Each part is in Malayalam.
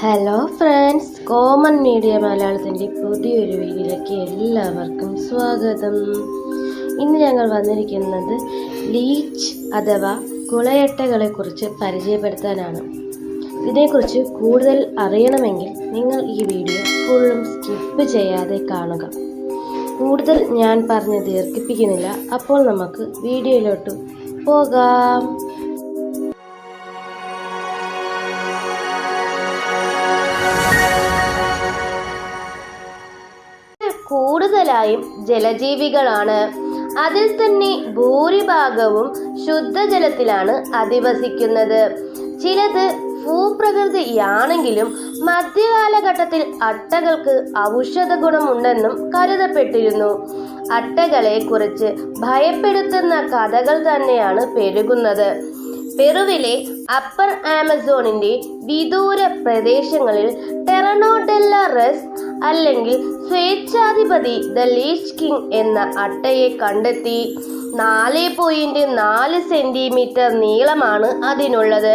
ഹലോ ഫ്രണ്ട്സ് കോമൺ മീഡിയ മലയാളത്തിന്റെ പുതിയൊരു വീഡിയോയിലേക്ക് എല്ലാവർക്കും സ്വാഗതം. ഇന്ന് ഞങ്ങൾ വന്നിരിക്കുന്നത് ലീച്ച് അഥവാ കുളയട്ടകളെക്കുറിച്ച് പരിചയപ്പെടുത്താനാണ്. ഇതിനെക്കുറിച്ച് കൂടുതൽ അറിയണമെങ്കിൽ നിങ്ങൾ ഈ വീഡിയോ ഫുള്ളും സ്കിപ്പ് ചെയ്യാതെ കാണുക. കൂടുതൽ ഞാൻ പറഞ്ഞ് ദീർഘിപ്പിക്കുന്നില്ല. അപ്പോൾ നമുക്ക് വീഡിയോയിലോട്ട് പോകാം. കൂടുതലായും ജലജീവികളാണ്. അതിൽ തന്നെ ഭൂരിഭാഗവും ശുദ്ധജലത്തിലാണ് അധിവസിക്കുന്നത്. ചിലത് ഭൂപ്രകൃതിയാണെങ്കിലും മധ്യകാലഘട്ടത്തിൽ അട്ടകൾക്ക് ഔഷധ ഗുണമുണ്ടെന്നും കരുതപ്പെട്ടിരുന്നു. അട്ടകളെ കുറിച്ച് ഭയപ്പെടുത്തുന്ന കഥകൾ തന്നെയാണ് പെരുകുന്നത്. പെറുവിലെ അപ്പർ ആമസോണിന്റെ വിദൂര പ്രദേശങ്ങളിൽ ടെറനോഡെല്ല റെസ് അല്ലെങ്കിൽ സ്വേച്ഛാധിപതി ദ ലീച്ച് കിങ് എന്ന അട്ടയെ കണ്ടെത്തി. നാല് പോയിന്റ് നാല് സെന്റിമീറ്റർ നീളമാണ് അതിനുള്ളത്.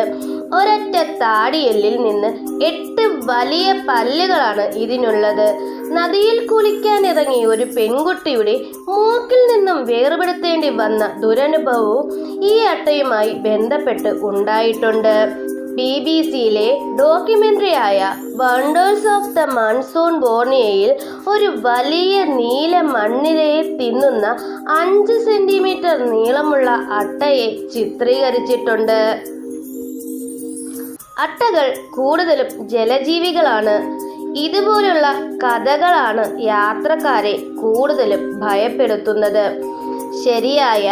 ഒരൊറ്റ താടിയെല്ലിൽ നിന്ന് എട്ട് വലിയ പല്ലുകളാണ് ഇതിനുള്ളത്. നദിയിൽ കുളിക്കാൻ ഇറങ്ങിയ ഒരു പെൺകുട്ടിയുടെ മൂക്കിൽ നിന്നും വേർപെടുത്തേണ്ടി വന്ന ദുരനുഭവവും ഈ അട്ടയുമായി ബന്ധപ്പെട്ട് ഉണ്ടായിട്ടുണ്ട്. ബി ബി സിയിലെ ഡോക്യുമെന്ററിയായ വണ്ടേഴ്സ് ഓഫ് ദ മൺസൂൺ ബോർണിയയിൽ ഒരു വലിയ നീല മണ്ണിരയെ തിന്നുന്ന അഞ്ച് സെന്റിമീറ്റർ നീളമുള്ള അട്ടയെ ചിത്രീകരിച്ചിട്ടുണ്ട്. അട്ടകൾ കൂടുതലും ജലജീവികളാണ്. ഇതുപോലുള്ള കഥകളാണ് യാത്രക്കാരെ കൂടുതലും ഭയപ്പെടുത്തുന്നത്. ശരിയായ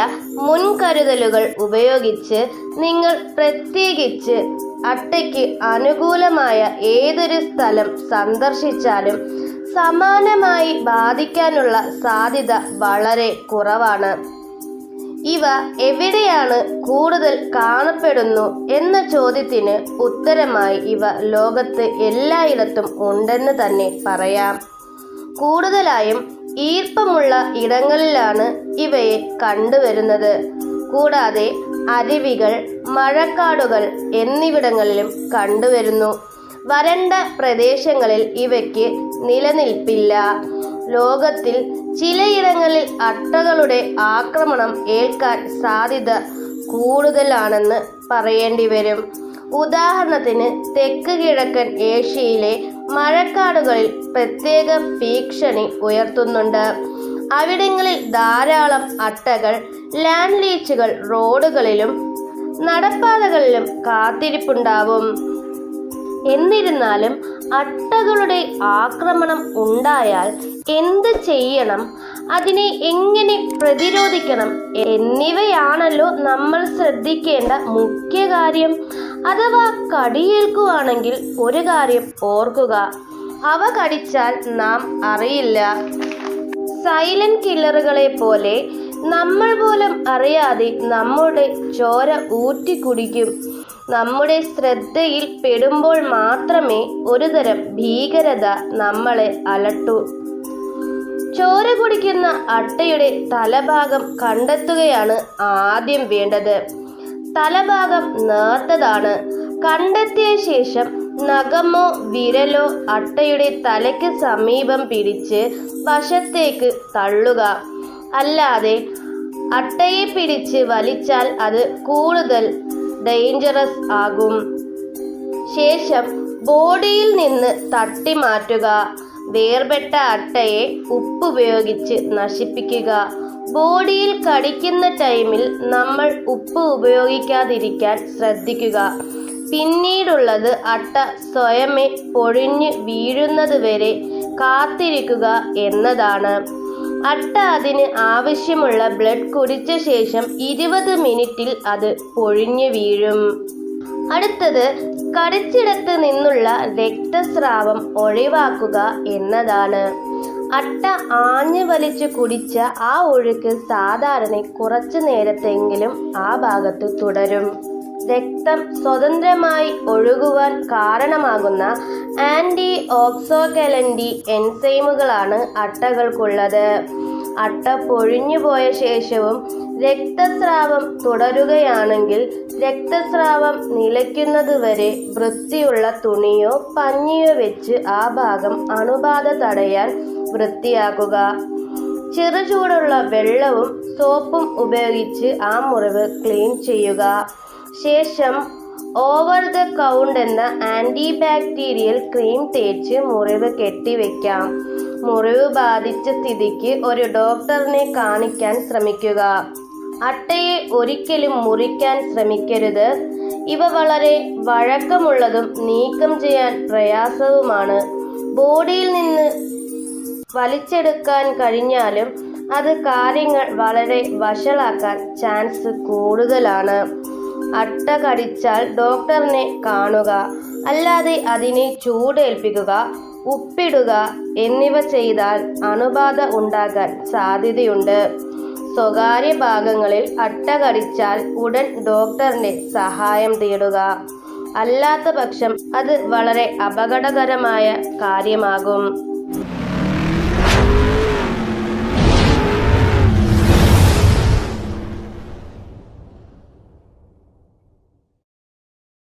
മുൻകരുതലുകൾ ഉപയോഗിച്ച് നിങ്ങൾ പ്രത്യേകിച്ച് അട്ടയ്ക്ക് അനുകൂലമായ ഏതൊരു സ്ഥലം സന്ദർശിച്ചാലും സമാനമായി ബാധിക്കാനുള്ള സാധ്യത വളരെ കുറവാണ്. ഇവ എവിടെയാണ് കൂടുതൽ കാണപ്പെടുന്നു എന്ന ചോദ്യത്തിന് ഉത്തരമായി ഇവ ലോകത്ത് എല്ലായിടത്തും ഉണ്ടെന്ന് തന്നെ പറയാം. കൂടുതലായും ഈർപ്പമുള്ള ഇടങ്ങളിലാണ് ഇവയെ കണ്ടുവരുന്നത്. കൂടാതെ അരുവികൾ മഴക്കാടുകൾ എന്നിവിടങ്ങളിലും കണ്ടുവരുന്നു. വരണ്ട പ്രദേശങ്ങളിൽ ഇവയ്ക്ക് നിലനിൽപ്പില്ല. ലോകത്തിൽ ചിലയിടങ്ങളിൽ അട്ടകളുടെ ആക്രമണം ഏൽക്കാൻ സാധ്യത കൂടുതലാണെന്ന് പറയേണ്ടി വരും ഉദാഹരണത്തിന് തെക്ക് കിഴക്കൻ ഏഷ്യയിലെ മഴക്കാടുകളിൽ പ്രത്യേക ഭീഷണി ഉയർത്തുന്നുണ്ട്. അവിടങ്ങളിൽ ധാരാളം അട്ടകൾ ലാൻഡ് ലീച്ചുകൾ റോഡുകളിലും നടപ്പാതകളിലും കാത്തിരിപ്പുണ്ടാവും. എന്നിരുന്നാലും അട്ടകളുടെ ആക്രമണം ഉണ്ടായാൽ എന്ത് ചെയ്യണം? അതിനെ എങ്ങനെ പ്രതിരോധിക്കണം? എന്നിവയാണല്ലോ നമ്മൾ ശ്രദ്ധിക്കേണ്ട മുഖ്യ കാര്യം. അഥവാ കടിയേൽക്കുകയാണെങ്കിൽ ഒരു കാര്യം ഓർക്കുക. അവ കടിച്ചാൽ നാം അറിയില്ല. സൈലന്റ് കില്ലറുകളെ പോലെ നമ്മൾ പോലും അറിയാതെ നമ്മുടെ ചോര ഊറ്റിക്കുടിക്കും നമ്മുടെ ശ്രദ്ധയിൽ പെടുമ്പോൾ മാത്രമേ ഒരുതരം ഭീകരത നമ്മളെ അലട്ടൂ. ചോര കുടിക്കുന്ന അട്ടയുടെ തലഭാഗം കണ്ടെത്തുകയാണ് ആദ്യം വേണ്ടത്. തലഭാഗം നേർത്തതാണ്. കണ്ടെത്തിയ ശേഷം നഖമോ വിരലോ അട്ടയുടെ തലയ്ക്ക് സമീപം പിടിച്ച് വശത്തേക്ക് തള്ളുക. അല്ലാതെ അട്ടയെ പിടിച്ച് വലിച്ചാൽ അത് കൂടുതൽ ഡേഞ്ചറസ് ആകും. ശേഷം ബോഡിയിൽ നിന്ന് തട്ടി മാറ്റുക. വേർപെട്ട അട്ടയെ ഉപ്പ് ഉപയോഗിച്ച് നശിപ്പിക്കുക. ബോഡിയിൽ കടിക്കുന്ന ടൈമിൽ നമ്മൾ ഉപ്പ് ഉപയോഗിക്കാതിരിക്കാൻ ശ്രദ്ധിക്കുക. പിന്നീടുള്ളത് അട്ട സ്വയമേ പൊഴിഞ്ഞ് വീഴുന്നത് വരെ കാത്തിരിക്കുക എന്നതാണ്. അട്ട അതിന് ആവശ്യമുള്ള ബ്ലഡ് കുടിച്ച ശേഷം ഇരുപത് മിനിറ്റിൽ അത് പൊഴിഞ്ഞു വീഴും. അടുത്തത് കടിച്ചിടത്ത് നിന്നുള്ള രക്തസ്രാവം ഒഴിവാക്കുക എന്നതാണ്. അട്ട ആഞ്ഞു വലിച്ചു കുടിച്ച ആ ഒഴുക്ക് സാധാരണ കുറച്ചു നേരത്തെങ്കിലും ആ ഭാഗത്ത് തുടരും. രക്തം സ്വതന്ത്രമായി ഒഴുകുവാൻ കാരണമാകുന്ന ആന്റി ഓക്സോകലൻഡി എൻസൈമുകളാണ് അട്ടകൾക്കുള്ളത്. അട്ട പൊഴിഞ്ഞുപോയ ശേഷവും രക്തസ്രാവം തുടരുകയാണെങ്കിൽ രക്തസ്രാവം നിലയ്ക്കുന്നത് വരെ വൃത്തിയുള്ള തുണിയോ പഞ്ഞിയോ വെച്ച് ആ ഭാഗം അണുബാധ തടയാൻ വൃത്തിയാക്കുക. ചെറുചൂടുള്ള വെള്ളവും സോപ്പും ഉപയോഗിച്ച് ആ മുറിവ് ക്ലീൻ ചെയ്യുക. ശേഷം ഓവർ ദ കൗണ്ട് എന്ന ആന്റി ബാക്ടീരിയൽ ക്രീം തേച്ച് മുറിവ് കെട്ടിവെക്കാം മുറിവ് ബാധിച്ച സ്ഥിതിക്ക് ഒരു ഡോക്ടറിനെ കാണിക്കാൻ ശ്രമിക്കുക. അട്ടയെ ഒരിക്കലും മുറിക്കാൻ ശ്രമിക്കരുത്. ഇവ വളരെ വഴക്കമുള്ളതും നീക്കം ചെയ്യാൻ പ്രയാസവുമാണ്. ബോഡിയിൽ നിന്ന് വലിച്ചെടുക്കാൻ കഴിഞ്ഞാലും അത് കാര്യങ്ങൾ വളരെ വഷളാക്കാൻ ചാൻസ് കൂടുതലാണ്. അട്ട കടിച്ചാൽ ഡോക്ടറിനെ കാണുക അല്ലാതെ അതിനെ ചൂടേൽപ്പിക്കുക ഉപ്പിടുക എന്നിവ ചെയ്താൽ അണുബാധ ഉണ്ടാകാൻ സാധ്യതയുണ്ട്. സ്വകാര്യ ഭാഗങ്ങളിൽ അട്ട കടിച്ചാൽ ഉടൻ ഡോക്ടറിന്റെ സഹായം തേടുക. അല്ലാത്ത പക്ഷം അത് വളരെ അപകടകരമായ കാര്യമാകും.